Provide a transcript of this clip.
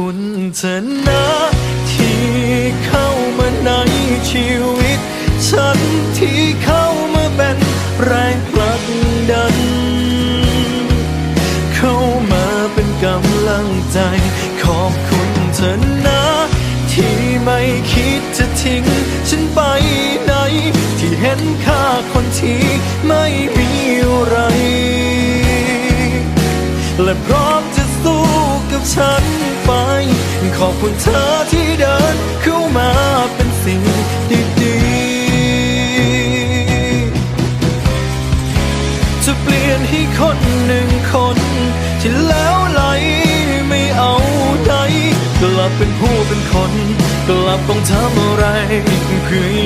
คุณเธอนะที่เข้ามาในชีวิต ฉันที่เข้ามาเป็นแรงผลักดัน เข้ามาเป็นกำลังใจ ขอบคุณเธอนะ ที่ไม่คิดจะทิ้ง ฉันไปไหน ที่เห็นค่าคนที่ไม่มีอะไร และเพร้อมจะ ฉันไป ขอบคุณเธอที่เดินเข้ามาเป็นสิ่งดีๆ จะเปลี่ยนให้คนหนึ่งคน ที่แล้วไหลไม่เอาใดกลับเป็นผู้เป็นคน กลับต้องทำอะไรเพื่อให้มีเธอ